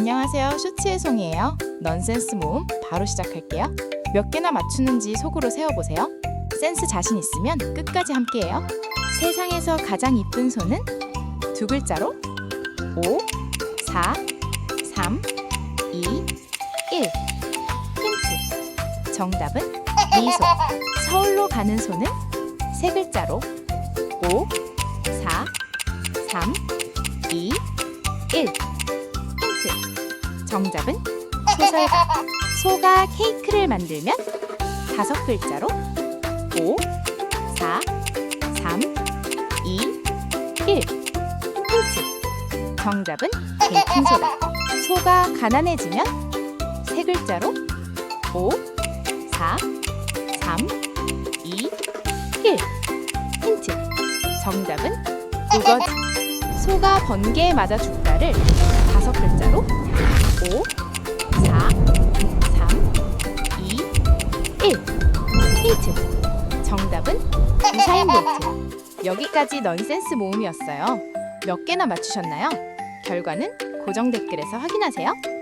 안녕하세요. 쇼츠의 송이에요. 넌센스 모음 바로 시작할게요. 몇 개나 맞추는지 속으로 세어보세요. 센스 자신 있으면 끝까지 함께해요. 세상에서 가장 이쁜 손은 두 글자로 5, 4, 3, 2, 1. 힌트. 정답은 미소. 서울로 가는 손은 세 글자로 5, 4, 3, 2, 1. 정답은 소설가. 소가 케이크를 만들면 다섯 글자로 5, 4, 3, 2, 1. 힌트. 정답은 베이킹소다. 소가 가난해지면 세 글자로 5, 4, 3, 2, 1. 힌트. 정답은 우거지. 소가 번개에 맞아 죽다를 다섯 글자로 힌트. 정답은 우사인 볼트. 여기까지 넌센스 모음이었어요. 몇 개나 맞추셨나요? 결과는 고정 댓글에서 확인하세요.